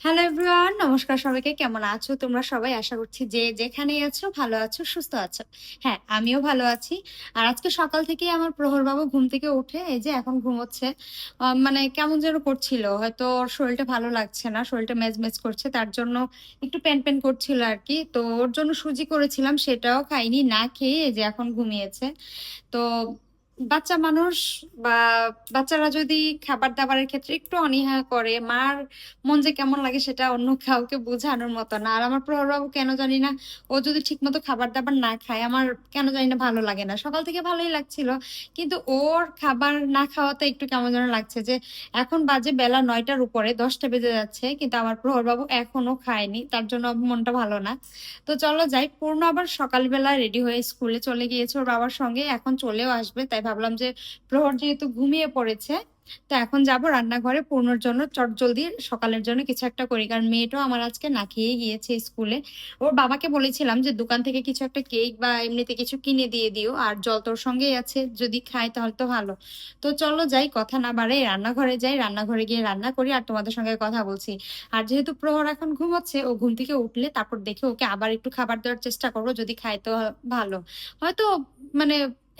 Hello everyone নমস্কার সবাইকে। কেমন আছো? তোমরা সবাই আশা করছি যে যেখানেই আছো, ভালো আছো, সুস্থ আছো। হ্যাঁ আমিও ভালো আছি। আর আজকে সকাল থেকে আমার প্রহর বাবু ঘুম থেকে উঠে এই যে এখন ঘুমোচ্ছে মানে কেমন যেন করছিল। হয়তো ওর শরীরটা ভালো লাগছে না, শরীরটা মেজ মেজ করছে, তার জন্য একটু প্যান প্যান করছিল আর কি। তো ওর জন্য সুজি করেছিলাম, সেটাও খাইনি, না খেয়ে এই যে এখন ঘুমিয়েছে। তো বাচ্চা মানুষ বা বাচ্চারা যদি খাবার দাবারের ক্ষেত্রে একটু অনীহা করে, মার মন যে কেমন লাগে সেটা অন্য কাউকে বোঝানোর মতো না। আর আমার প্রহরবাবু কেন জানি না, ও যদি ঠিক মতো খাবার দাবার না খায়, আমার কেন জানি না ভালো লাগে না। সকাল থেকে ভালোই লাগছিল, কিন্তু ওর খাবার না খাওয়াতে একটু কেমন যেন লাগছে যে, এখন বাজে বেলা নয়টার উপরে, দশটা বেজে যাচ্ছে, কিন্তু আমার প্রহরবাবু এখনও খায়নি, তার জন্য মনটা ভালো না। তো চলো যাই, পূর্ণ আবার সকালবেলা রেডি হয়ে স্কুলে চলে গিয়েছে ওর বাবার সঙ্গে, এখন চলেও আসবে, তাই ভাবলাম যে প্রহর যেহেতু ঘুমিয়ে পড়েছে, তো এখন যাব রান্নাঘরে পূর্ণর জন্য চটজলদি সকালের জন্য কিছু একটা করি। কারণ মেয়েটাও আমার আজকে না খেয়ে গিয়েছে স্কুলে। ওর বাবাকে বলেছিলাম যে দোকান থেকে কিছু একটা কেক বা এমনিতে কিছু কিনে দিয়ে দিও, আর জল তোর সঙ্গেই আছে, যদি খায় তাহলে তো ভালো। তো চলো যাই, কথা না বাড়ে রান্নাঘরে যাই, রান্নাঘরে গিয়ে রান্না করি আর তোমাদের সঙ্গে কথা বলছি। আর যেহেতু প্রহর এখন ঘুমোচ্ছে, ও ঘুম থেকে উঠলে তারপর দেখে ওকে আবার একটু খাবার দেওয়ার চেষ্টা করব, যদি খায় তো ভালো। হয়তো মানে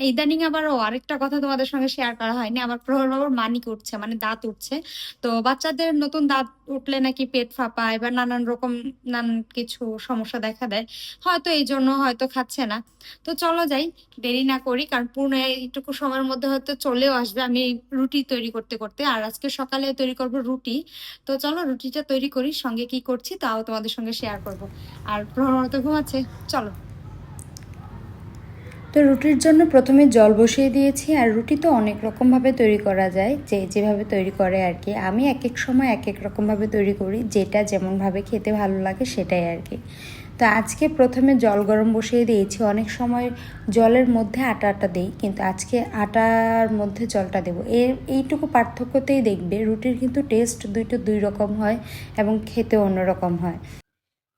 ইদানিং আবার আরেকটা কথা তোমাদের সঙ্গে শেয়ার করা হয়নি। আমার প্রহর বাবার মানিক উঠছে মানে দাঁত উঠছে। তো বাচ্চাদের নতুন দাঁত উঠলে নাকি পেট ফাঁপায় বা নানান রকম নানান কিছু সমস্যা দেখা দেয়। হয়তো এই জন্য হয়তো খাচ্ছে না। তো চলো যাই, দেরি না করি, কারণ পূর্ণ এইটুকু সময়ের মধ্যে হয়তো চলেও আসবে। আমি রুটি তৈরি করতে করতে, আর আজকে সকালে তৈরি করব রুটি। তো চলো রুটিটা তৈরি করি, সঙ্গে কি করছি তাও তোমাদের সঙ্গে শেয়ার করব। আর প্রহর তো ঘুমাচ্ছে, চলো। তো রুটির জন্য প্রথমে জল বসিয়ে দিয়েছি, আর রুটি তো অনেক রকমভাবে তৈরি করা যায়, যে যেভাবে তৈরি করে আর কি। আমি এক এক সময় এক এক রকমভাবে তৈরি করি, যেটা যেমনভাবে খেতে ভালো লাগে সেটাই আর কি। তো আজকে প্রথমে জল গরম বসিয়ে দিয়েছি, অনেক সময় জলের মধ্যে আটা আটা দিই, কিন্তু আজকে আটার মধ্যে জলটা দেবো। এর এইটুকু পার্থক্যতেই দেখবে, রুটির কিন্তু টেস্ট দুইটা দুই রকম হয় এবং খেতে অন্যরকম হয়।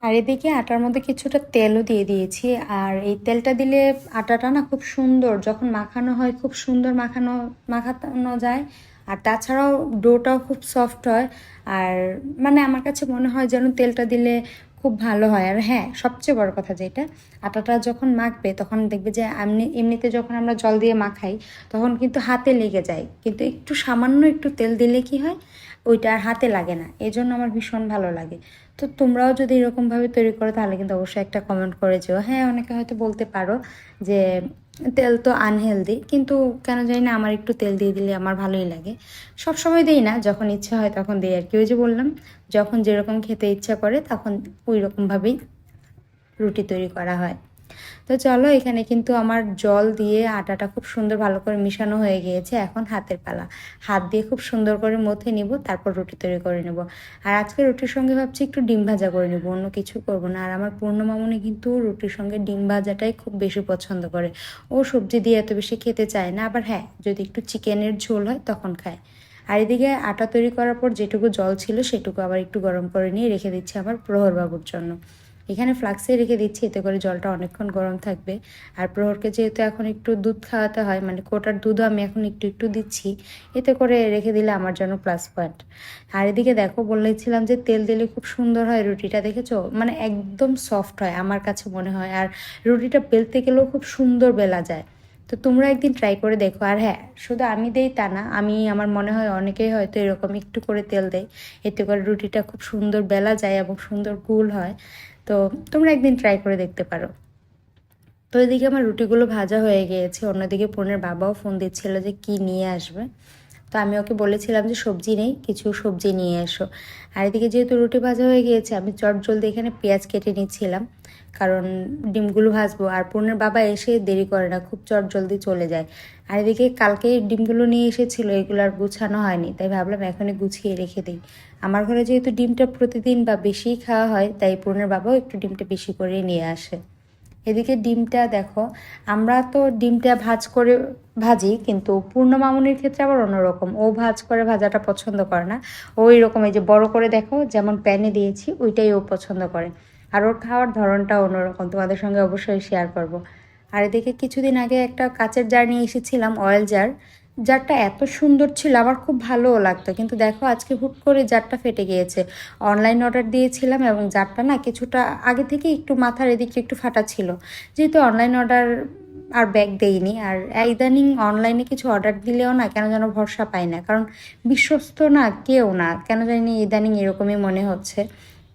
আর এদিকে আটার মধ্যে কিছুটা তেলও দিয়ে দিয়েছি। আর এই তেলটা দিলে আটাটা না খুব সুন্দর, যখন মাখানো হয় খুব সুন্দর মাখানো মাখানো যায়। আর তাছাড়াও ডোটাও খুব সফট হয়। আর মানে আমার কাছে মনে হয় যেন তেলটা দিলে খুব ভালো হয়। আর হ্যাঁ সবচেয়ে বড় কথা যেটা, আটাটা যখন মাখবে তখন দেখবে যে এমনি, এমনিতে যখন আমরা জল দিয়ে মাখাই তখন কিন্তু হাতে লেগে যায়। কিন্তু একটু সামান্য একটু তেল দিলে কি হয়? ওইটা আর হাতে লাগে না। এই জন্য আমার ভীষণ ভালো লাগে। তো তোমরাও যদি এরকমভাবে তৈরি করো, তাহলে কিন্তু অবশ্যই একটা কমেন্ট করে যেও। হ্যাঁ অনেকে হয়তো বলতে পারো যে, তেল তো আনহেলদি কিন্তু কেন জানি না আমার একটু তেল দিয়ে দিলে আমার ভালোই লাগে। সব সময় দিই না, যখন ইচ্ছা হয় তখন দিই। আর কি ওই যে বললাম, যখন যেরকম খেতে ইচ্ছা করে, তখন ওই রকমভাবেই রুটি তৈরি করা হয়। তো চলো এখানে কিন্তু আমার জল দিয়ে আটাটা খুব সুন্দর ভালো করে মিশানো হয়ে গিয়েছে। এখন হাতের পালা। হাত দিয়ে খুব সুন্দর করে মথে নিব, তারপর রুটি তৈরি করে নেব। আর আজকে রুটির সঙ্গে ভাবছি একটু ডিম ভাজা করে নেব, অন্য কিছু করব না। আর আমার পূর্ণ মামুনি কিন্তু রুটির সঙ্গে ডিম ভাজাটাই খুব বেশি পছন্দ করে। ও সবজি দিয়ে এত বেশি খেতে চায় না, আবার হ্যাঁ যদি একটু চিকেনের ঝোল হয় তখন খায়। আর এদিকে আটা তৈরি করার পর যেটুকু জল ছিল সেটুকু আবার একটু গরম করে নিয়ে রেখে দিচ্ছি আমার প্রহরবাবুর জন্য। এখানে ফ্লাক্সে রেখে দিচ্ছি, এতে করে জলটা অনেকক্ষণ গরম থাকবে। আর প্রহরকে যেহেতু এখন একটু দুধ খাওয়াতে হয় মানে কোটার দুধও আমি এখন একটু একটু দিচ্ছি, এতে করে রেখে দিলে আমার জন্য প্লাস পয়েন্ট আর এদিকে দেখো, বলেছিলাম যে তেল দিলে খুব সুন্দর হয় রুটিটা, দেখেছ? মানে একদম সফট হয় আমার কাছে মনে হয়। আর রুটিটা বেলতে গেলেও খুব সুন্দর বেলা যায়। তো তোমরা একদিন ট্রাই করে দেখো। আর হ্যাঁ শুধু আমি দেই তা না, আমি, আমার মনে হয় অনেকেই হয়তো এরকম একটু করে তেল দেয়। এতে করে রুটিটা খুব সুন্দর বেলা যায় এবং সুন্দর গুল হয়। তো তোমরা একদিন ট্রাই করে দেখতে পারো। তো এদিকে আমার রুটিগুলো ভাজা হয়ে গিয়েছে। অন্যদিকে পনেরো বাবাও ফোন দিচ্ছিল যে কি নিয়ে আসবে। তো আমি ওকে বলেছিলাম যে, সবজি নেই, কিছু সবজি নিয়ে এসো। আর এদিকে যেহেতু রুটি ভাজা হয়ে গিয়েছে, আমি চট জলদি এখানে পেঁয়াজ কেটে নিচ্ছিলাম। কারণ ডিমগুলো ভাজবো, আর পূর্ণের বাবা এসে দেরি করে না, খুব চট জলদি চলে যায়। আর এদিকে কালকে ডিমগুলো নিয়ে এসেছিল, এগুলো আর গুছানো হয়নি, তাই ভাবলাম এখনই গুছিয়ে রেখে দিই। আমার ঘরে যেহেতু ডিমটা প্রতিদিন বা বেশিই খাওয়া হয়, তাই পূর্ণের বাবাও একটু ডিমটা বেশি করে নিয়ে আসে। এদিকে ডিমটা দেখো, আমরা তো ডিমটা ভাজ করে ভাজি, কিন্তু পূর্ণ মামুনির ক্ষেত্রে আবার অন্যরকম। ও ভাজ করে ভাজাটা পছন্দ করে না। ওই রকম এই যে বড় করে দেখো, যেমন প্যানে দিয়েছি, ওইটাই ও পছন্দ করে। আর ওর খাওয়ার ধরনটা অন্যরকম, তোমাদের সঙ্গে অবশ্যই শেয়ার করব। আর এদিকে কিছুদিন আগে একটা কাচের জার নিয়ে এসেছিলাম অয়েল জার জারটা এত সুন্দর ছিল, আমার খুব ভালোও লাগতো। কিন্তু দেখো, আজকে হুট করে জারটা ফেটে গিয়েছে। অনলাইন অর্ডার দিয়েছিলাম এবং জারটা না কিছুটা আগে থেকে একটু মাথার এদিকে একটু ফাটা ছিল। যেহেতু অনলাইন অর্ডার আর ব্যাগ দেইনি, আর ইদানিং অনলাইনে কিছু অর্ডার দিলেও না কেন যেন ভরসা পাই না। কারণ বিশ্বস্ত না কেউ না, কেন জানি ইদানিং এরকমই মনে হচ্ছে।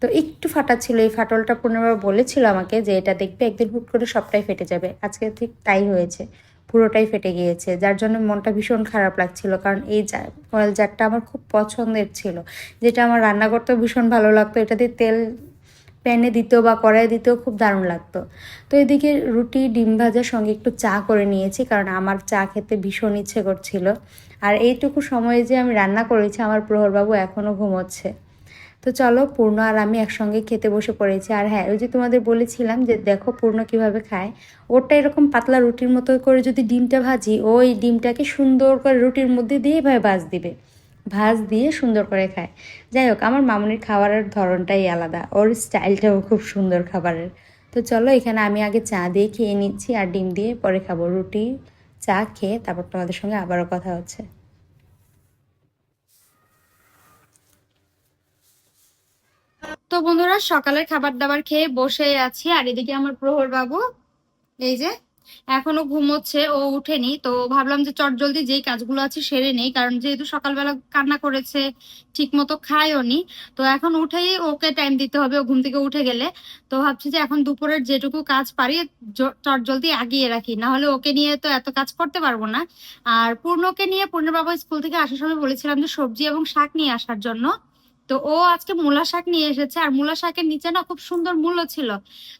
তো একটু ফাটা ছিল, এই ফাটলটা পুনর্বার বলেছিল আমাকে যে এটা দেখবে একদিন হুট করে সবটাই ফেটে যাবে। আজকে ঠিক তাই হয়েছে। পুরোটাই ফেটে গিয়েছে। যার জন্য মনটা ভীষণ খারাপ লাগছিল। কারণ এই কয়েল জারটা আমার খুব পছন্দের ছিল। যেটা আমার রান্না করতেও ভীষণ ভালো লাগতো। এটা দিয়ে তেল প্যানে দিতেও বা কড়াই দিতেও খুব দারুণ লাগতো। তো এদিকে রুটি, ডিম ভাজার সঙ্গে একটু চা করে নিয়েছি। কারণ আমার চা খেতে ভীষণ ইচ্ছে করছিল। আর এইটুকু সময়ে যে আমি রান্না করেছি, আমার প্রহরবাবু এখনও ঘুমোচ্ছে। তো চলো, পূর্ণ আর আমি একসঙ্গে খেতে বসে পড়েছি। আর হ্যাঁ ওই যে তোমাদের বলেছিলাম যে দেখো পূর্ণ কীভাবে খায়। ওরটা এরকম পাতলা রুটির মতো করে যদি ডিমটা ভাজি, ওই ডিমটাকে সুন্দর করে রুটির মধ্যে দিয়ে এভাবে ভাজ দিবে। ভাজ দিয়ে সুন্দর করে খায়। যাই হোক, আমার মামুনির খাবারের ধরনটাই আলাদা। ওর স্টাইলটাও খুব সুন্দর খাবারের। তো চলো, এখানে আমি আগে চা দিয়ে খেয়ে নিচ্ছি আর ডিম দিয়ে পরে খাব। রুটি, চা খেয়ে তারপর তোমাদের সঙ্গে আবারও কথা হচ্ছে। তো বন্ধুরা, সকালের খাবার দাবার খেয়ে বসে আছি। আর এদিকে আমার প্রহর বাবু এই যে, এখনও ঘুমোচ্ছে, ও উঠেনি। তো ভাবলাম যে চট জলদি যেই কাজগুলো আছে সেরে নেই, কারণ যেহেতু সকালবেলা কান্না করেছে ঠিক মতো খায়ও নি। তো এখন উঠেই ওকে টাইম দিতে হবে, ও ঘুম থেকে উঠে গেলে। তো ভাবছি যে এখন দুপুরের যেটুকু কাজ পারি চট জলদি আগিয়ে রাখি। না হলে ওকে নিয়ে তো এত কাজ করতে পারব না। আর পূর্ণকে নিয়ে পূর্ণ বাবা স্কুল থেকে আসার সময় বলেছিলাম যে সবজি এবং শাক নিয়ে আসার জন্য। তো ও আজকে মূলা শাক নিয়ে এসেছে, আর মূলা শাকের নিচে না খুব সুন্দর মূল্য ছিল।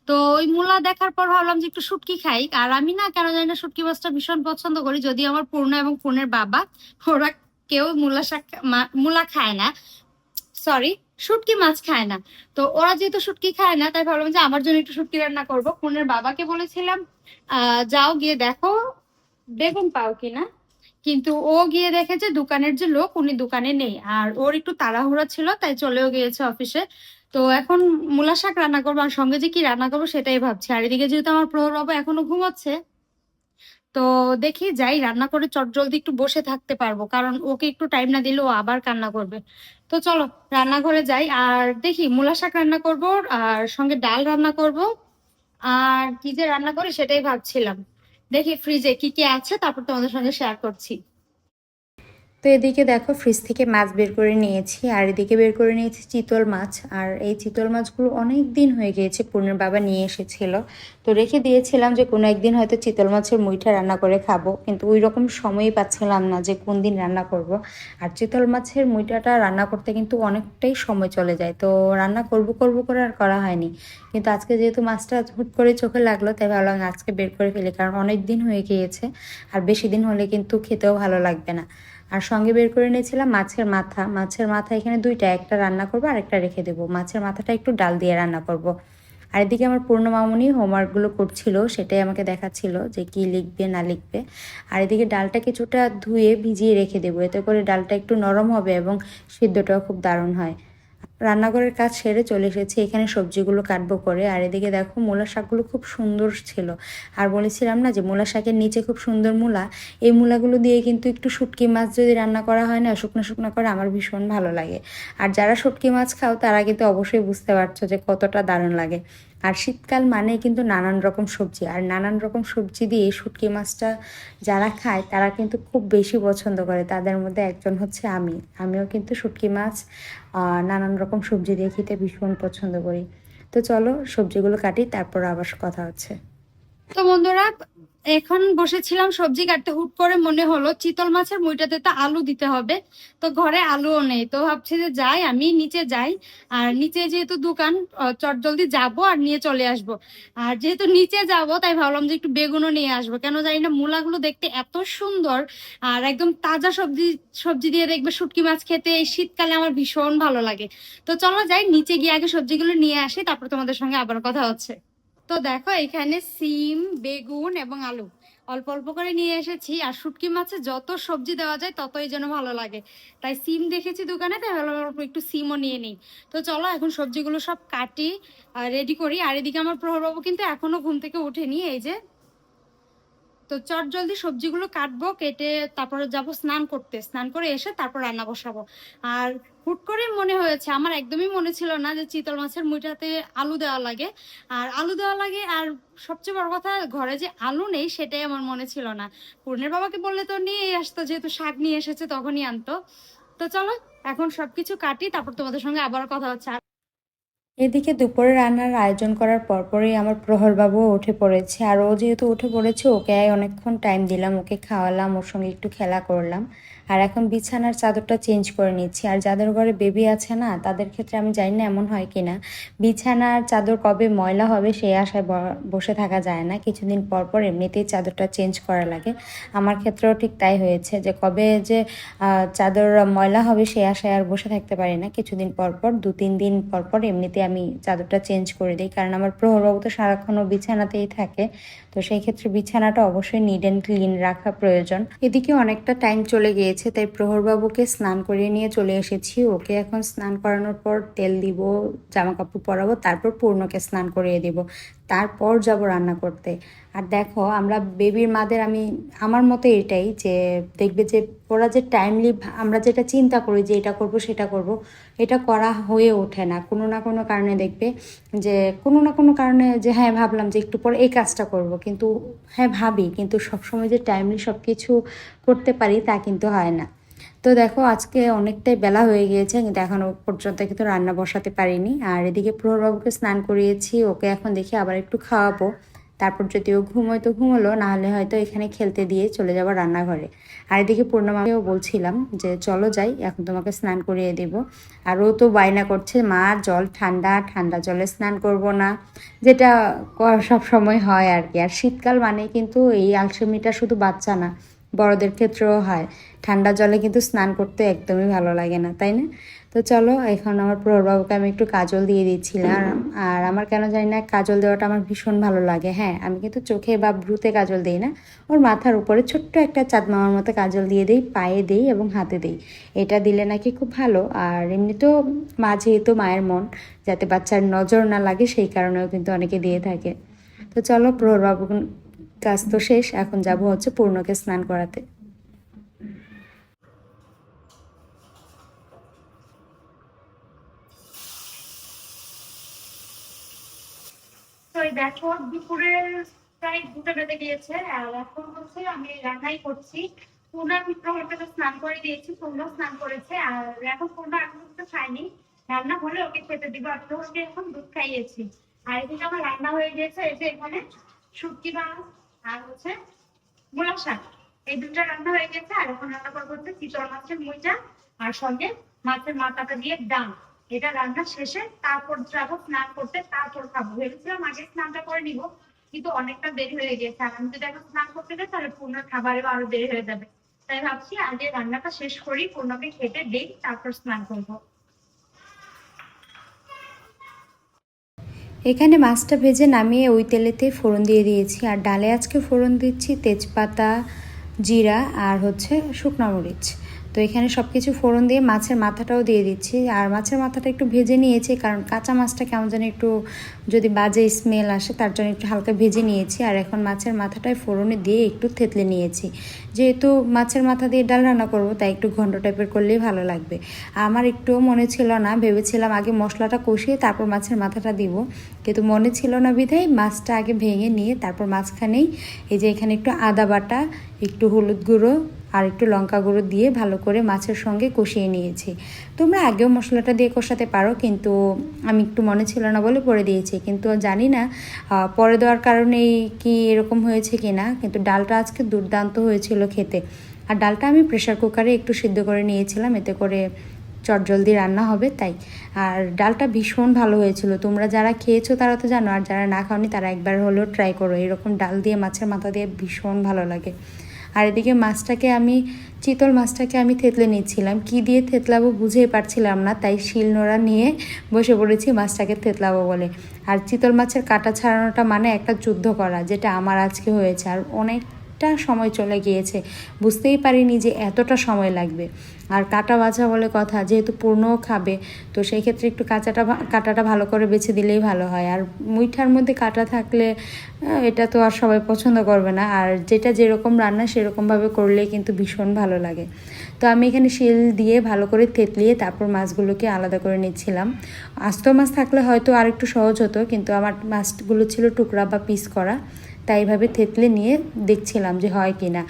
তো ওই মূলা দেখার পর ভাবলাম যে একটু শুটকি খাই, আর আমি না কেন জানি না শুটকি মাছটা ভীষণ পছন্দ করি, যদি আমার পূর্ণ এবং পূর্ণের বাবা, ওরা কেউ মূলা শাক মূলা খায় না সরি শুটকি মাছ খায় না। তো ওরা যেহেতু শুটকি খায় না, তাই ভাবলাম যে আমার জন্য একটু শুটকি রান্না করব। পূর্ণের বাবাকে বলেছিলাম যাও গিয়ে দেখো, বেগুন পাও কিনা। কিন্তু ও গিয়ে দেখেছে দোকানের যে লোক উনি দোকানে নেই। আর ওর একটু তাড়াহুড়া ছিল, তাই চলেও গিয়েছে অফিসে। তো এখন মূলা শাক রান্না করব, আর সঙ্গে যে কি রান্না করব সেটাই ভাবছি। আর এদিকে যেহেতু আমার প্রহর বাবা এখনও ঘুমাচ্ছে, তো দেখি যাই, রান্না করে চট জলদি একটু বসে থাকতে পারব, কারণ ওকে একটু টাইম না দিলে ও আবার কান্না করবে। তো চলো, রান্নাঘরে যাই। আর দেখি, মূলা শাক রান্না করব, আর সঙ্গে ডাল রান্না করব। আর কি যে রান্না করি সেটাই ভাবছিলাম। দেখি ফ্রিজে কি কি আছে তারপর তোমাদের সঙ্গে শেয়ার করছি। তো এদিকে দেখো ফ্রিজ থেকে মাছ বের করে নিয়েছি, আর এদিকে বের করে নিয়েছি চিতল মাছ। আর এই চিতল মাছগুলো অনেক দিন হয়ে গিয়েছে, পূর্ণের বাবা নিয়ে এসেছিল। তো রেখে দিয়েছিলাম যে কোনো একদিন হয়তো চিতল মাছের মুইটা রান্না করে খাব, কিন্তু ওই রকম সময়ই পাচ্ছিলাম না যে কোন দিন রান্না করব। আর চিতল মাছের মুইটাটা রান্না করতে কিন্তু অনেকটাই সময় চলে যায়, তো রান্না করব করব করে আর করা হয়নি। কিন্তু আজকে যেহেতু মাছটা হুট করে চোখে লাগল, তাই ভাবলাম আজকে বের করে ফেলি, কারণ অনেক দিন হয়ে গিয়েছে, আর বেশি দিন হলে কিন্তু খেতেও ভালো লাগবে না। আর সঙ্গে বের করে নিয়েছিলাম মাছের মাথা। মাছের মাথা এখানে দুইটা, একটা রান্না করব আর একটা রেখে দেবো। মাছের মাথাটা একটু ডাল দিয়ে রান্না করব। আর এদিকে আমার পূর্ণ মামুনি হোমওয়ার্কগুলো করছিল, সেটাই আমাকে দেখাচ্ছিল যে কি লিখবে, না লিখবে। আর এদিকে ডালটা কিছুটা ধুয়ে ভিজিয়ে রেখে দেবো, এতে করে ডালটা একটু নরম হবে এবং সিদ্ধটাও খুব দারুণ হয়। রান্নাঘরের কাজ সেরে চলে এসেছি। এখানে সবজিগুলো কাটবো করে। আর এদিকে দেখো, মূলা শাকগুলো খুব সুন্দর ছিল। আর বলেছিলাম না যে, মূলা শাকের নিচে খুব সুন্দর মূলা। এই মূলাগুলো দিয়ে কিন্তু একটু শুটকি মাছ যদি রান্না করা হয় না, শুকনো শুকনো করে, আমার ভীষণ ভালো লাগে। আর যারা শুটকি মাছ খাও, তারা কিন্তু অবশ্যই বুঝতে পারছ যে কতটা দারুণ লাগে। আর শীতকাল মানে কিন্তু নানান রকম সবজি। আর নানান রকম সবজি দিয়ে শুটকি মাছটা যারা খায়, তারা কিন্তু খুব বেশি পছন্দ করে। তাদের মধ্যে একজন হচ্ছে আমি। আমিও কিন্তু শুটকি মাছ নানান রকম সবজি দিয়ে খেতে ভীষণ পছন্দ করি। তো চলো সবজিগুলো কাটি, তারপর আবার কথা হচ্ছে। তো বন্ধুরা, এখন বসেছিলাম সবজি কাটতে। হুট করে মনে হলো চিতল মাছের মুইটাতে তো আলু দিতে হবে। তো ঘরে আলুও নেই। তো ভাবছি যে যাই, আমি নিচে যাই। আর নিচে যেহেতু দোকান চট জলদি যাব আর নিয়ে চলে আসব। আর যেহেতু নিচে যাব, তাই ভাবলাম যে একটু বেগুনও নিয়ে আসব। কেন জানি না, মূলাগুলো দেখতে এত সুন্দর। আর একদম তাজা সবজি সবজি দিয়ে দেখবে শুটকি মাছ খেতে। এই শীতকালে আমার ভীষণ ভালো লাগে। তো চলো যাই, নিচে গিয়ে আগে সবজিগুলো নিয়ে আসি, তারপর তোমাদের সঙ্গে আবার কথা হচ্ছে। তো দেখো, এখানে সিম, বেগুন এবং আলু। অল্প অল্প করে নিয়ে এসেছি। আর শুটকি মাছে যত সবজি দেওয়া যায়, ততই যেন ভালো লাগে। তাই সিম দেখেছি দোকানে, তাই ভালো অল্প একটু সিমও নিয়ে নিই। তো চলো, এখন সবজিগুলো সব কাটি রেডি করি। আর এদিকে আমার প্রহরবাবু কিন্তু এখনও ঘুম থেকে উঠেনি এই যে। তো চট জলদি সবজিগুলো কাটবো, কেটে তারপরে যাব স্নান করতে। স্নান করে এসে তারপর রান্না বসাবো। আর হুট করে মনে হয়েছে, আমার একদমই মনে ছিল না যে চিতল মাছের মুইটাতে আলু দেওয়া লাগে। আর আলু দেওয়া লাগে, আর সবচেয়ে বড় কথা ঘরে যে আলু নেই, সেটাই আমার মনে ছিল না। পূর্ণের বাবাকে বললে তো নিয়েই আসতো, যেহেতু শাক নিয়ে এসেছে তখনই আনতো। তো চলো, এখন সবকিছু কাটি, তারপর তোমাদের সঙ্গে আবার কথা হচ্ছে। এদিকে দুপুরে রান্নার আয়োজন করার পরপরই আমার প্রহরবাবুও উঠে পড়েছে, আর ও যেহেতু উঠে পড়েছে, ওকে অনেকক্ষণ টাইম দিলাম, ওকে খাওয়ালাম, ওর সঙ্গে একটু খেলা করলাম। আর এখন বিছানার চাদরটা চেঞ্জ করে নিচ্ছি। আর যাদের ঘরে বেবি আছে না, তাদের ক্ষেত্রে আমি জানি না এমন হয় কি না বিছানার চাদর কবে ময়লা হবে সেই আশায় বসে থাকা যায় না। কিছুদিন পর পর এমনিতেই চাদরটা চেঞ্জ করা লাগে। আমার ক্ষেত্রেও ঠিক তাই হয়েছে যে, কবে যে চাদর ময়লা হবে সেই আশায় আর বসে থাকতে পারি না। কিছুদিন পর পর দু তিন দিন পর পর এমনিতে আমি চাদরটা চেঞ্জ করে দিই। কারণ আমার প্রহরবাবু তো সারাক্ষণ বিছানাতেই থাকে। তো সেই ক্ষেত্রে বিছানাটা অবশ্যই নিড অ্যান্ড ক্লিন রাখা প্রয়োজন। এদিকে অনেকটা টাইম চলে গিয়েছে, তাই প্রহরবাবুকে স্নান করিয়ে নিয়ে চলে এসেছি। ওকে এখন স্নান করানোর পর তেল দিব জামা কাপড় পরাবো, তারপর পূর্ণকে স্নান করিয়ে দিব। তারপর যাব রান্না করতে। আর দেখো, আমরা বেবির মাদের আমি, আমার মতে এটাই যে, দেখবে যে, ওরা যে টাইমলি আমরা যেটা চিন্তা করি যে, এটা করব, সেটা করব, এটা করা হয়ে ওঠে না। কোনো না কোনো কারণে দেখবে যে, কোনো না কোনো কারণে যে হ্যাঁ ভাবলাম যে, একটু পরে এই কাজটা করব। কিন্তু হ্যাঁ ভাবি, কিন্তু সবসময় যে টাইমলি সব কিছু করতে পারি তা কিন্তু হয় না। তো দেখো, আজকে অনেকটাই বেলা হয়ে গিয়েছে, কিন্তু এখনও পর্যন্ত কিন্তু রান্না বসাতে পারিনি। আর এদিকে প্রহরবাবুকে স্নান করিয়েছি, ওকে এখন দেখি আবার একটু খাওয়াবো। তারপর যদি ও ঘুমোয় তো ঘুমোলো, নাহলে হয়তো এখানে খেলতে দিয়ে চলে যাব রান্নাঘরে। আর এদিকে পূর্ণমাকেও বলছিলাম যে, চলো যাই, এখন তোমাকে স্নান করিয়ে দেব। আর ও তো বায়না করছে, মা, জল ঠান্ডা ঠান্ডা জলে স্নান করব না। যেটা সব সময় হয় আর কি। আর শীতকাল মানে কিন্তু এই আলসেমিটা শুধু বাচ্চা না বড়দের ক্ষেত্রেও হয়। ঠান্ডা জলে কিন্তু স্নান করতে একদমই ভালো লাগে না, তাই না? তো চলো, এখন আমার প্রহরবাবুকে আমি একটু কাজল দিয়ে দিচ্ছিলাম। আর আমার কেন জানি না, কাজল দেওয়াটা আমার ভীষণ ভালো লাগে। হ্যাঁ আমি কিন্তু চোখে বা ভ্রুতে কাজল দিই না। ওর মাথার উপরে ছোট্ট একটা চাঁদ মামার মতো কাজল দিয়ে দিই, পায়ে দিই এবং হাতে দিই। এটা দিলে নাকি খুব ভালো। আর এমনিতেও মা যেহেতু মায়ের মন, যাতে বাচ্চার নজর না লাগে, সেই কারণেও কিন্তু অনেকে দিয়ে থাকে। তো চলো প্রহরবাবু কাজ তো শেষ, এখন যাব হচ্ছে পূর্ণকে স্নান করাতে। দেখো দুপুরের প্রায় দুটো বেজে গিয়েছে, আর এখন হচ্ছে আমি রান্নাই করছি। পূর্ণার মিত্রকে তো স্নান করে দিয়েছি পূর্ণ স্নান করেছে, আর এখন পূর্ণ এখন তো খায়নি। রান্না হলে ওকে খেতে দিব, আর ওকে এখন দুধ খাইয়েছি। আর এদিকে আমার রান্না হয়ে গিয়েছে যে এখানে শুটকি মাছ আর হচ্ছে মূলা শাক। এই দুটো রান্না হয়ে গেছে, আর এখন রান্না করব হচ্ছে চিতল মাছের মুইটা আর সঙ্গে মাছের মাথাটা দিয়ে ডাল। এটা রান্না শেষে তারপর যাব স্নান করতে, তারপর খাব। ভেবেছিলাম আগে স্নানটা করে নিব, কিন্তু অনেকটা দেরি হয়ে গেছে। আর আমি যদি এখন স্নান করতে যাই, তাহলে পূর্ণ খাবারেও আরও দেরি হয়ে যাবে। তাই ভাবছি আগে রান্নাটা শেষ করি, পূর্ণকে খেতে দেই, তারপর স্নান করব। এখানে মাছটা ভেজে নামিয়ে ওই তেলেতে ফোড়ন দিয়ে দিয়েছি। আর ডালে আজকে ফোড়ন দিচ্ছি তেজপাতা, জিরা আর হচ্ছে শুকনো মরিচ। তো এখানে সব কিছু ফোড়ন দিয়ে মাছের মাথাটাও দিয়ে দিচ্ছি। আর মাছের মাথাটা একটু ভেজে নিয়েছি, কারণ কাঁচা মাছটা কেমন যেন একটু যদি বাজে স্মেল আসে, তার জন্য একটু হালকা ভেজে নিয়েছি। আর এখন মাছের মাথাটায় ফোড়নে দিয়ে একটু থেতলে নিয়েছি। যেহেতু মাছের মাথা দিয়ে ডাল রান্না করব, তাই একটু ঘন্ট টাইপের করলেই ভালো লাগবে। আমার একটুও মনে ছিল না, ভেবেছিলাম আগে মশলাটা কষিয়ে তারপর মাছের মাথাটা দিব। কিন্তু মনে ছিল না বিধায় মাছটা আগে ভেঙে নিয়ে তারপর মাঝখানেই এই যে এখানে একটু আদা বাটা, একটু হলুদ গুঁড়ো আর একটু লঙ্কা গুঁড়ো দিয়ে ভালো করে মাছের সঙ্গে কষিয়ে নিয়েছি। তোমরা আগেও মশলাটা দিয়ে কষাতে পারো, কিন্তু আমি একটু মনে ছিল না বলে পরে দিয়েছি। কিন্তু জানি না পরে দেওয়ার কারণেই কি এরকম হয়েছে কি না কিন্তু ডালটা আজকে দুর্দান্ত হয়েছিল খেতে। আর ডালটা আমি প্রেশার কুকারে একটু সিদ্ধ করে নিয়েছিলাম, এতে করে চটজলদি রান্না হবে তাই। আর ডালটা ভীষণ ভালো হয়েছিল। তোমরা যারা খেয়েছো তারা তো জানো, আর যারা না খাওনি তারা একবার হলেও ট্রাই করো। এরকম ডাল দিয়ে, মাছের মাথা দিয়ে ভীষণ ভালো লাগে। আর এদিকে মাছটাকে আমি, চিতল মাছটাকে আমি থেতলে নিচ্ছিলাম। কি দিয়ে থেতলাবো বুঝেই পারছিলাম না, তাই শিল নোড়া নিয়ে বসে পড়েছি মাছটাকে থেতলাবো বলে। আর চিতল মাছের কাটা ছাড়ানোটা মানে একটা যুদ্ধ করা, যেটা আমার আজকে হয়েছে। আর অনেক অনেকটা সময় চলে গিয়েছে। বুঝতেই পারিনি যে এতটা সময় লাগবে। আর কাটা বাছা বলে কথা, যেহেতু পূর্ণও খাবে, তো সেই ক্ষেত্রে একটু কাঁচাটা কাঁটাটা ভালো করে বেছে দিলেই ভালো হয়। আর মুইঠার মধ্যে কাটা থাকলে এটা তো আর সবাই পছন্দ করবে না। আর যেটা যেরকম রান্না, সেরকমভাবে করলে কিন্তু ভীষণ ভালো লাগে। তো আমি এখানে শিল দিয়ে ভালো করে থেতলিয়ে তারপর মাছগুলোকে আলাদা করে নিচ্ছিলাম। আস্ত মাছ থাকলে হয়তো আর একটু সহজ হতো, কিন্তু আমার মাছগুলো ছিল টুকরা বা পিস করা। তাই এইভাবে থেতলে নিয়ে দেখছিলাম যে হয় কি না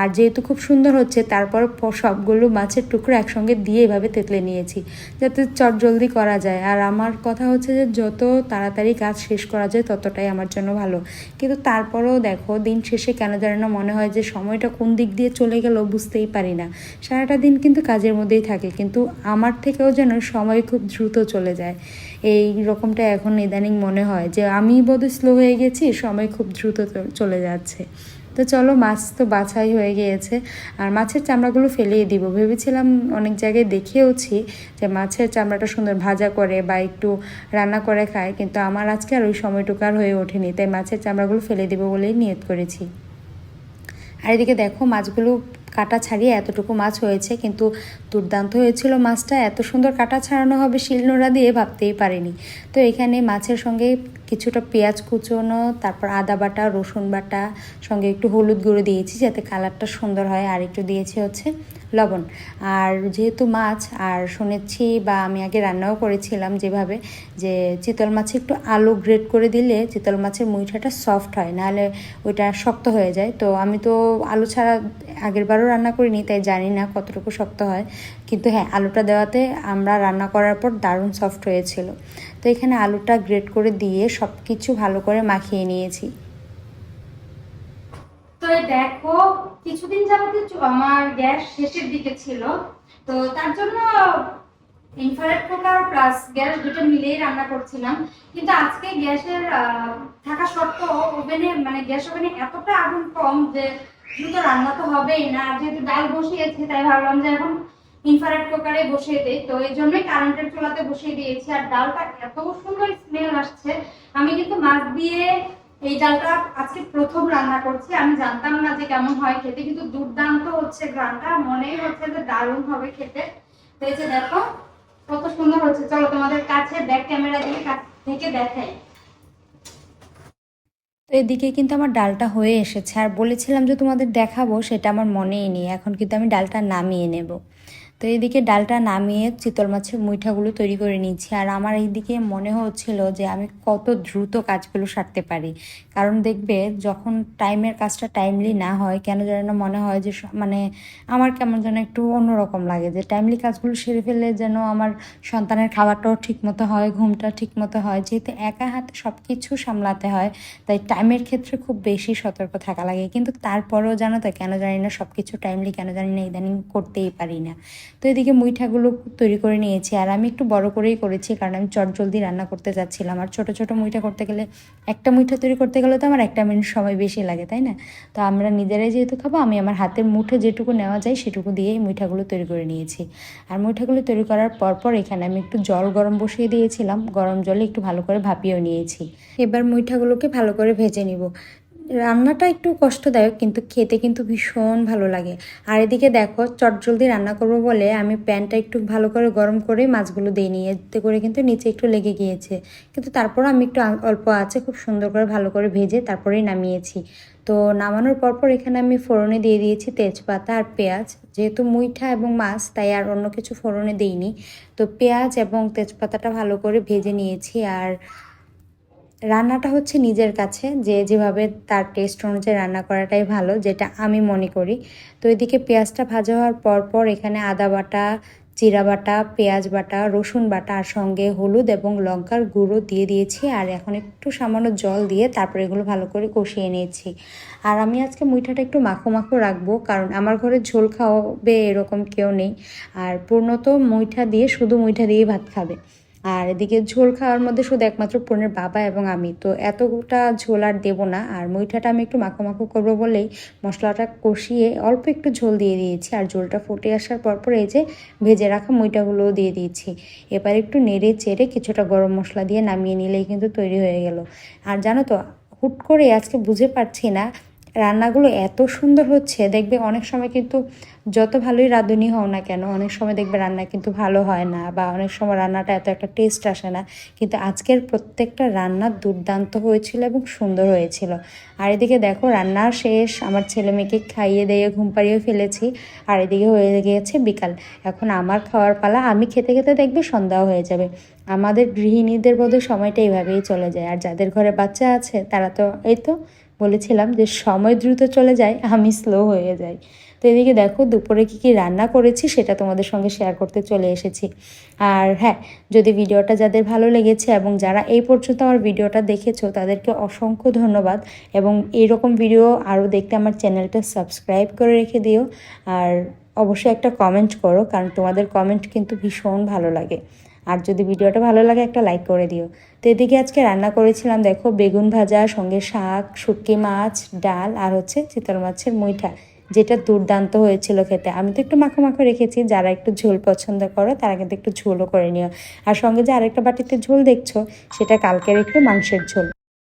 আর যেহেতু খুব সুন্দর হচ্ছে, তারপর সবগুলো মাছের টুকরো একসঙ্গে দিয়ে এভাবে থেতলে নিয়েছি, যাতে চট জলদি করা যায়। আর আমার কথা হচ্ছে যে যত তাড়াতাড়ি কাজ শেষ করা যায়, ততটাই আমার জন্য ভালো। কিন্তু তারপরেও দেখো, দিন শেষে কেন জানি না মনে হয় যে সময়টা কোন দিক দিয়ে চলে গেল বুঝতেই পারি না। সারাটা দিন কিন্তু কাজের মধ্যেই থাকে, কিন্তু আমার থেকেও যেন সময় খুব দ্রুত চলে যায়। এই রকমটা এখন ইদানিং মনে হয় যে আমি বোধহয় স্লো হয়ে গেছি, সময় খুব দ্রুত চলে যাচ্ছে। তো চলো মাছ তো বাছাই হয়ে গিয়েছে, আর মাছের চামড়াগুলো ফেলিয়ে দিব। ভেবেছিলাম অনেক জায়গায় দেখেওছি যে মাছের চামড়াটা সুন্দর ভাজা করে বা একটু রান্না করে খায়, কিন্তু আমার আজকে আর ওই সময়টুকু আর হয়ে ওঠেনি, তাই মাছের চামড়াগুলো ফেলে দিব বলেই নিয়ত করেছি। আর এদিকে দেখো মাছগুলো কাটা ছাড়িয়ে এতটুকু মাছ হয়েছে, কিন্তু দুর্দান্ত হয়েছিল মাছটা। এত সুন্দর কাটা ছাড়ানো হবে শিলনোড়া দিয়ে ভাবতেই পারিনি। তো এখানে মাছের সঙ্গে কিছুটা পেঁয়াজ কুচোনো, তারপর আদা বাটা, রসুন বাটা, সঙ্গে একটু হলুদ গুঁড়ো দিয়েছি যাতে কালারটা সুন্দর হয়, আর একটু দিয়েছি হচ্ছে লবণ। আর যেহেতু মাছ, আর শুনেছি বা আমি আগে রান্নাও করেছিলাম যেভাবে যে চিতল মাছে একটু আলু গ্রেট করে দিলে চিতল মাছের মুইঠাটা সফট হয়, নাহলে ওইটা শক্ত হয়ে যায়। তো আমি তো আলু ছাড়া আগেরবারও রান্না করিনি, তাই জানি না কতটুকু শক্ত হয়। কিন্তু হ্যাঁ আলুটা দেওয়াতে আমরা রান্না করার পর দারুণ সফট হয়েছিল। তো এখানে আলুটা গ্রেট করে দিয়ে সব কিছু ভালো করে মাখিয়ে নিয়েছি। তো দেখো, কিছুদিন যাবতে আমার গ্যাস শেষের দিকে ছিল। তো তার জন্য ইনফ্রারেড কুকার প্লাস গ্যাস দুটো মিলেই রান্না করছিলাম। কিন্তু আজকে গ্যাসের থাকা সত্ত্বেও ওভেনে মানে গ্যাস ওভেনে এতটা আগুন কম যে দ্রুত রান্না তো হবেই না। যেহেতু ডাল বসিয়েছি, তাই ভাবলাম যে এখন ইনফ্রারেড কুকারে বসিয়ে দিই। তো এই জন্যই কারেন্টের চুলাতে বসিয়ে দিয়েছি। আর ডালটা এত সুন্দর স্মেল আসছে। আমি কিন্তু মাছ দিয়ে এই ডালটা আজকে প্রথম রান্না করছি। আমি জানতাম না যে কেমন হয় খেতে, কিন্তু দুর্দান্ত হচ্ছে গ্রানটা। মনেই হচ্ছে যে দারুণ হবে খেতে। তো এই যে দেখো, কত সুন্দর হচ্ছে। চলো তোমাদের কাছে ব্যাক ক্যামেরা দিয়ে কাছ থেকে দেখাই। তো এদিকে কিন্তু আমার ডালটা হয়ে এসেছে। আর বলেছিলাম যে তোমাদের দেখাবো, সেটা আমার মনেই নেই। এখন কিন্তু আমি ডালটা নামিয়ে নেব। তো এইদিকে ডালটা নামিয়ে চিতল মাছের মুইঠাগুলো তৈরি করে নিচ্ছি আর আমার এইদিকে মনে হচ্ছিল যে আমি কত দ্রুত কাজগুলো সারতে পারি। কারণ দেখবে যখন টাইমের কাজটা টাইমলি না হয়, কেন যেন না মনে হয় যে মানে আমার কেমন যেন একটু অন্যরকম লাগে। যে টাইমলি কাজগুলো সেরে ফেলে যেন আমার সন্তানের খাবারটাও ঠিকমতো হয় ঘুমটা ঠিকমতো হয়। যেহেতু একা হাতে সব কিছু সামলাতে হয়, তাই টাইমের ক্ষেত্রে খুব বেশি সতর্ক থাকা লাগে। কিন্তু তারপরেও জানো তো, কেন জানি না সব কিছু টাইমলি, কেন জানি না ইদানিং করতেই পারি না। এদিকে মুইঠাগুলো তৈরি করে নিয়েছি। আর আমি একটু বড় করেই করেছি কারণ আমি চট জলদি রান্না করতে যাচ্ছিলাম। আর ছোট ছোট মুইঠা করতে গেলে, একটা মুইঠা তৈরি করতে গেলে তো আমার একটা মিনিট সময় বেশি লাগে, তাই না? তো আমরা নিজেরাই যেহেতু খাব, আমি আমার হাতের মুঠে যেটুকু নেওয়া যায় সেটুকু দিয়েই মুইঠাগুলো তৈরি করে নিয়েছি। আর মুইঠাগুলো তৈরি করার পর পর এখানে আমি একটু জল গরম বসিয়ে দিয়েছিলাম। গরম জলে একটু ভালো করে ভাপিয়েও নিয়েছি। এবার মুইঠাগুলোকে ভালো করে ভেজে নিব। রান্নাটা একটু কষ্টদায়ক, কিন্তু খেতে কিন্তু ভীষণ ভালো লাগে। আর এদিকে দেখো, চটজলদি রান্না করব বলে আমি প্যানটা একটু ভালো করে গরম করে মাছগুলো দিয়ে নিয়ে, এতে করে কিন্তু নিচে একটু লেগে গিয়েছে। কিন্তু তারপর আমি একটু অল্প আছে, খুব সুন্দর করে ভালো করে ভেজে তারপরেই নামিয়েছি। তো নামানোর পরপর এখানে আমি ফোড়নে দিয়ে দিয়েছি তেজপাতা আর পেঁয়াজ। যেহেতু মুইঠা এবং মাছ, তাই আর অন্য কিছু ফোড়নে দিইনি। তো পেঁয়াজ এবং তেজপাতাটা ভালো করে ভেজে নিয়েছি। আর রান্নাটা হচ্ছে নিজের কাছে, যে যেভাবে তার টেস্ট অনুযায়ী রান্না করাটাই ভালো, যেটা আমি মনে করি। তো এদিকে পেঁয়াজটা ভাজা হওয়ার পর পর এখানে আদা বাটা, জিরা বাটা, পেঁয়াজ বাটা, রসুন বাটা আর সঙ্গে হলুদ এবং লঙ্কার গুঁড়ো দিয়ে দিয়েছি আর এখন একটু সামান্য জল দিয়ে তারপর এগুলো ভালো করে কষিয়ে নিয়েছি। আর আমি আজকে মুইঠাটা একটু মাখো মাখো রাখব কারণ আমার ঘরে ঝোল খাওয়াবে এরকম কেউ নেই। আর পূর্ণত মুইঠা দিয়ে শুধু মুইঠা দিয়েই ভাত খাবে। আর এদিকে ঝোল খাওয়ার মধ্যে শুধু একমাত্র পূর্ণের বাবা এবং আমি। তো এতটা ঝোল আর দেবো না, আর মুইঠাটা আমি একটু মাখো মাখো করব বলেই মশলাটা কষিয়ে অল্প একটু ঝোল দিয়ে দিয়েছি। আর ঝোলটা ফুটে আসার পর পর এই যে ভেজে রাখা মুইটাগুলোও দিয়ে দিয়েছি। এবার একটু নেড়ে চেড়ে কিছুটা গরম মশলা দিয়ে নামিয়ে নিলেই কিন্তু তৈরি হয়ে গেল। আর জানো তো, হুট করে আজকে বুঝে পারছি না রান্নাগুলো এত সুন্দর হচ্ছে, দেখবে অনেক সময় কিন্তু যত ভালোই রাঁধুনি হও না কেন, অনেক সময় দেখবে রান্না কিন্তু ভালো হয় না বা অনেক সময় রান্নাটা এত একটা টেস্ট আসে না। কিন্তু আজকের প্রত্যেকটা রান্না দুর্দান্ত হয়েছিল এবং সুন্দর হয়েছিল। আর এদিকে দেখো, রান্না শেষ, আমার ছেলে মেয়েকে খাইয়ে দিয়ে ঘুম পাড়িয়ে ফেলেছি। আর এদিকে হয়ে গিয়েছে বিকাল। এখন আমার খাওয়ার পালা, আমি খেতে খেতে দেখবে সন্ধ্যা হয়ে যাবে। আমাদের গৃহিণীদের বোধহয় সময়টা এইভাবেই চলে যায়। আর যাদের ঘরে বাচ্চা আছে, তারা তো, এই তো বলেছিলাম যে সময় দ্রুত চলে যায়, আমি স্লো হয়ে যাই। তো এদিকে দেখো দুপুরে কী কী রান্না করেছি সেটা তোমাদের সঙ্গে শেয়ার করতে চলে এসেছি। আর হ্যাঁ যদি ভিডিওটা যাদের ভালো লেগেছে এবং যারা এই পর্যন্ত আমার ভিডিওটা দেখেছ, তাদেরকে অসংখ্য ধন্যবাদ। এবং এইরকম ভিডিও আরও দেখতে আমার চ্যানেলটা সাবস্ক্রাইব করে রেখে দিও। আর অবশ্যই একটা কমেন্ট করো, কারণ তোমাদের কমেন্ট কিন্তু ভীষণ ভালো লাগে। আর যদি ভিডিওটা ভালো লাগে একটা লাইক করে দিও। তো এদিকে আজকে রান্না করেছিলাম, দেখো, বেগুন ভাজা, সঙ্গে শাক, শুটকি মাছ, ডাল আর হচ্ছে চিতল মাছের মুইঠা, যেটা দুর্দান্ত হয়েছিল খেতে। আমি তো একটু মাখো মাখো রেখেছি, যারা একটু ঝোল পছন্দ করো, তারা কিন্তু একটু ঝোলও করে নিও। আর সঙ্গে যে আরেকটা বাটিতে ঝোল দেখছ, সেটা কালকের একটু মাংসের ঝোল।